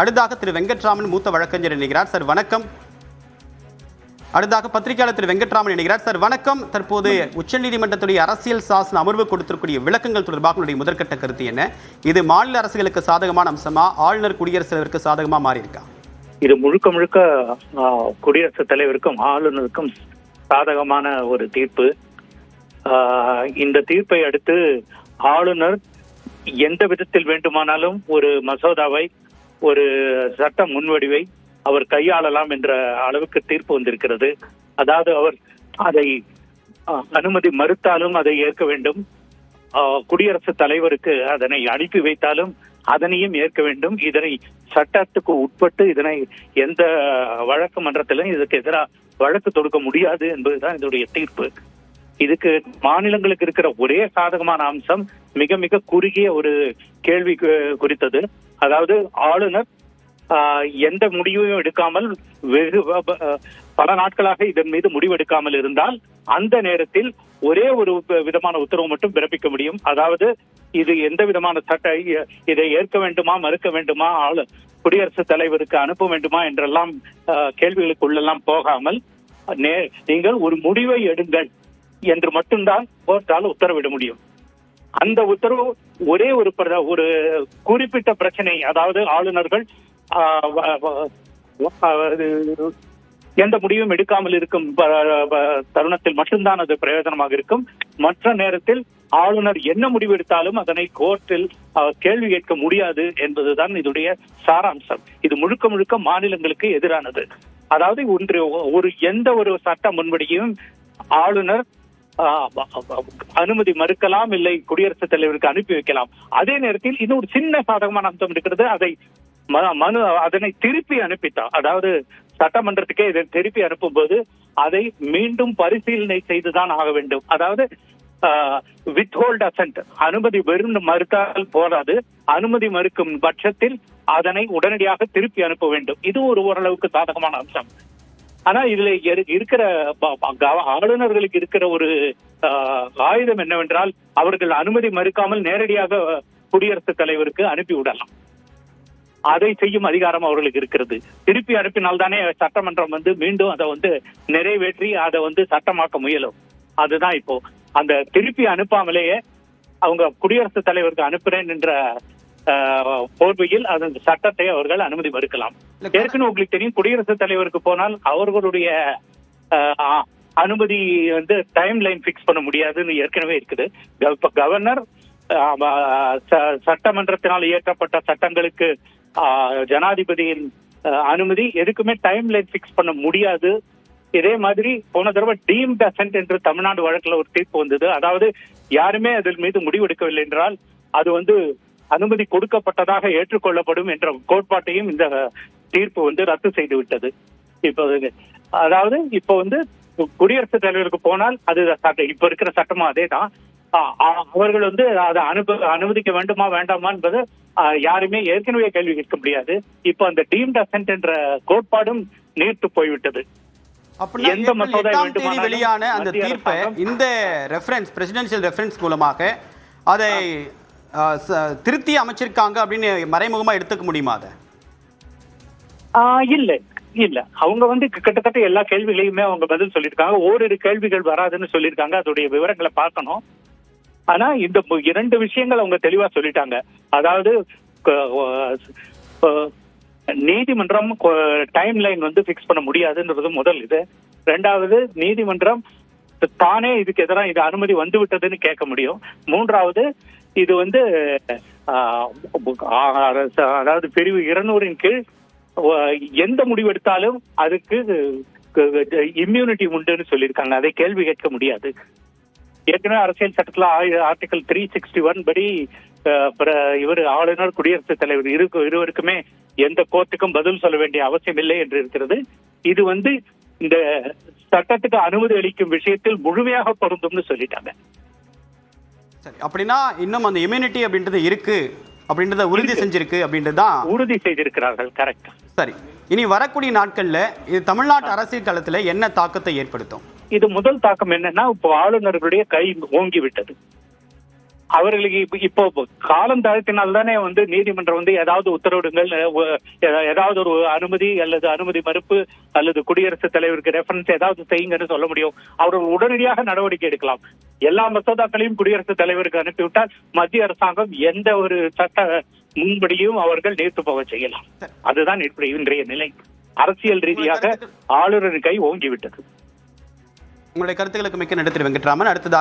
அடுத்ததாக திரு வெங்கட்ராமன் மூத்த வழக்கறிஞர் இணைகிறார் சார் வணக்கம். அடுத்ததாக பத்திரிகையாளர் திரு வெங்கட்ராமன் இணைகிறார் சார் வணக்கம். தற்போது உச்சநீதிமன்றத்துடைய அரசியல் சாசன அமர்வு கொடுத்திருக்கூடிய விளக்கங்கள் தொடர்பாக முதற்கட்ட கருத்து என்ன? இது மாநில அரசுகளுக்கு சாதகமான அம்சமா? ஆளுநர் குடியரசுத் தலைவருக்கு சாதகமா மாறியிருக்கா? இது முழுக்க முழுக்க குடியரசுத் தலைவருக்கும் ஆளுநருக்கும் சாதகமான ஒரு தீர்ப்பு. இந்த தீர்ப்பை அடுத்து ஆளுநர் எந்த விதத்தில் வேண்டுமானாலும் ஒரு மசோதாவை ஒரு சட்ட முன்வடிவை அவர் கையாளலாம் என்ற அளவுக்கு தீர்ப்பு வந்திருக்கிறது. அதாவது அவர் அதை அனுமதி மறுத்தாலும் அதை ஏற்க வேண்டும். குடியரசுத் தலைவருக்கு அதனை அனுப்பி வைத்தாலும் அதனையும் ஏற்க வேண்டும். இதனை சட்டத்துக்கு உட்பட்டு இதனை எந்த வழக்கு மன்றத்திலும் இதுக்கு எதிராக வழக்கு தொடுக்க முடியாது என்பதுதான் இதனுடைய தீர்ப்பு. இதுக்கு மாநிலங்களுக்கு இருக்கிற ஒரே சாதகமான அம்சம் மிக மிக குறுகிய ஒரு கேள்வி குறித்தது. அதாவது ஆளுநர் ஆஹ், எந்த முடிவையும் எடுக்காமல் வெகு பல நாட்களாக இதன் மீது முடிவெடுக்காமல் இருந்தால் அந்த நேரத்தில் ஒரே ஒரு விதமான உத்தரவு மட்டும் பிறப்பிக்க முடியும். அதாவது இது எந்த விதமான சட்ட இதை ஏற்க வேண்டுமா மறுக்க வேண்டுமா ஆளு குடியரசுத் தலைவருக்கு அனுப்ப வேண்டுமா என்றெல்லாம் ஆஹ், கேள்விகளுக்குள்ளெல்லாம் போகாமல் நே- நீங்கள் ஒரு முடிவை எடுங்கள் என்று மட்டும்தான் கோர்ட்டால் உத்தரவிட முடியும். அந்த உத்தரவு ஒரே ஒரு ஒரு குறிப்பிட்ட பிரச்சனை அதாவது ஆளுநர்கள் எந்த முடிவும் எடுக்காமல் இருக்கும் தருணத்தில் மட்டும்தான் அது பிரயோஜனமாக இருக்கும். மற்ற நேரத்தில் ஆளுநர் என்ன முடிவு எடுத்தாலும் அதனை கோர்ட்டில் கேள்வி கேட்க முடியாது என்பதுதான் இதுடைய சாராம்சம். இது முழுக்க முழுக்க மாநிலங்களுக்கு எதிரானது. அதாவது ஒன்று ஒரு எந்த ஒரு சட்ட முன்வடியும் ஆளுநர் அனுமதி மறுக்கலாம் இல்லை குடியரசுத் தலைவருக்கு அனுப்பி வைக்கலாம். அதே நேரத்தில் இது ஒரு சின்ன சாதகமான அம்சம் இருக்கிறது. அதை மனு அதனை திருப்பி அனுப்பித்தான் அதாவது சட்டமன்றத்துக்கே இதை திருப்பி அனுப்பும்போது அதை மீண்டும் பரிசீலனை செய்துதான் ஆக வேண்டும். அதாவது வித்ஹோல்ட் அசன்ட் அனுமதி வெறும் மறுத்தால் போதாது. அனுமதி மறுக்கும் பட்சத்தில் அதனை உடனடியாக திருப்பி அனுப்ப வேண்டும். இது ஒரு ஓரளவுக்கு சாதகமான அம்சம். ஆனா இதுல இருக்கிற ஆளுநர்களுக்கு இருக்கிற ஒரு ஆயுதம் என்னவென்றால் அவர்கள் அனுமதி மறுக்காமல் நேரடியாக குடியரசுத் தலைவருக்கு அனுப்பி விடலாம். அதை செய்யும் அதிகாரம் அவர்களுக்கு இருக்கிறது. திருப்பி அனுப்பினால்தானே சட்டமன்றம் வந்து மீண்டும் அதை வந்து நிறைவேற்றி அதை வந்து சட்டமாக்க முயலும். அதுதான் இப்போ. அந்த திருப்பி அனுப்பாமலேயே அவங்க குடியரசுத் தலைவருக்கு அனுப்புறேன் என்ற போர்வையில் அந்த சட்டத்தை அவர்கள் அனுமதி மறுக்கலாம். ஏற்கனவே உங்களுக்கு தெரியும் குடியரசுத் தலைவருக்கு போனால் அவர்களுடைய அனுமதி வந்து டைம் லைன் பிக்ஸ் பண்ண முடியாதுன்னு ஏற்கனவே இருக்குது. இப்ப கவர்னர் சட்டமன்றத்தினால் இயற்றப்பட்ட சட்டங்களுக்கு ஜனாதிபதியின் அனுமதி எதுக்குமே டைம் லைன் பிக்ஸ் பண்ண முடியாது. இதே மாதிரி போன தடவை டீம் அசென்ட் என்று தமிழ்நாடு வழக்குல ஒரு தீர்ப்பு வந்தது. அதாவது யாருமே அதில் மீது முடிவெடுக்கவில்லை என்றால் அது வந்து அனுமதி கொடுக்கப்பட்டதாக ஏற்றுக்கொள்ளப்படும் என்ற கோட்பாட்டையும் இந்த தீர்ப்பு வந்து ரத்து செய்து விட்டது இப்போ அது- அதாவது இப்போ வந்து குடியரசுத் தலைவருக்கு போனால் அது இப்ப இருக்கிற சட்டமும் அதே தான் அவர்கள் வந்து அதை அனுப அனுமதிக்க வேண்டுமா வேண்டாமா என்பது யாருமே ஏற்கனவே கேள்வி கேட்க முடியாது. இப்போ அந்த டீம்ட் அசென்ட் என்ற கோட்பாடும் நீர்த்து போய்விட்டது. எந்த மசோதா வெளியான அந்த தீர்ப்பை இந்த ரெஃபரன்ஸ் பிரசிடென்சியல் ரெஃபரன்ஸ் மூலமாக அதை திருத்தி அமைச்சிருக்காங்க அப்படின்னு மறைமுகமா எடுத்துக்க முடியுமா அதை? ஆ, இல்ல இல்ல. அவங்க வந்து கிட்டத்தட்ட எல்லா கேள்விகளையுமே அவங்க பதில் சொல்லியிருக்காங்க. ஓரிரு கேள்விகள் வராதுன்னு சொல்லியிருக்காங்க. அதோடைய விவரங்களை பார்க்கணும். ஆனா இந்த இரண்டு விஷயங்கள் அவங்க தெளிவா சொல்லிட்டாங்க. அதாவது நீதிமன்றம் டைம் லைன் வந்து பிக்ஸ் பண்ண முடியாதுன்றது முதல் இது. ரெண்டாவது நீதிமன்றம் தானே இதுக்கு எதிராக இது அனுமதி வந்து விட்டதுன்னு கேட்க முடியும். மூன்றாவது இது வந்து ஆஹ், அதாவது பிரிவு இருநூறின் கீழ் எந்த முடிவெடுத்தாலும் அதுக்கு இம்யூனிட்டி உண்டுன்னு சொல்லியிருக்காங்க. அதை கேள்வி கேட்க முடியாது. ஏற்கனவே அரசியல் சட்டத்துல ஆர்டிகல் த்ரீ சிக்ஸ்டி ஒன் படி இவர் ஆளுநர் குடியரசுத் தலைவர் இரு இருவருக்குமே எந்த கோர்ட்டுக்கும் பதில் சொல்ல வேண்டிய அவசியம் இல்லை என்று இருக்கிறது. இது வந்து இந்த சட்டத்துக்கு அனுமதி அளிக்கும் விஷயத்தில் முழுமையாக பொருந்தும்னு சொல்லிட்டாங்க. சரி அப்படின்னா இன்னும் அந்த இம்யூனிட்டி அப்படின்றது இருக்கு அப்படின்றத உறுதி செஞ்சிருக்கு அப்படின்றது தான் உறுதி செய்திருக்கிறார்கள் கரெக்ட் சரி இனி வரக்கூடிய நாட்கள்ல இது தமிழ்நாட்டு அரசியல் களத்துல என்ன தாக்கத்தை ஏற்படுத்தும்? இது முதல் தாக்கம் என்னன்னா இப்போ ஆளுநர்களுடைய கை ஓங்கி விட்டது அவர்களுக்கு இப்ப- காலம் தாழ்த்தினால் தானே வந்து நீதிமன்றம் வந்து ஏதாவது உத்தரவிடுங்கள் ஏதாவது ஒரு அனுமதி அல்லது அனுமதி மறுப்பு அல்லது குடியரசுத் தலைவருக்கு ரெஃபரன்ஸ் ஏதாவது செய்யுங்கன்னு சொல்ல முடியும். அவர்கள் உடனடியாக நடவடிக்கை எடுக்கலாம். எல்லா மசோதாக்களையும் குடியரசுத் தலைவருக்கு அனுப்பிவிட்டால் மத்திய அரசாங்கம் எந்த ஒரு சட்ட முன்படியும் அவர்கள் நீர்த்து போக செய்யலாம். அதுதான் இன்றைய நிலை. அரசியல் ரீதியாக ஆளுநரின் கை ஓங்கிவிட்டது. உங்களுடைய கருத்துக்களுக்கு மிக்க நன்றி திரு வெங்கட்ராமன். அடுத்ததாக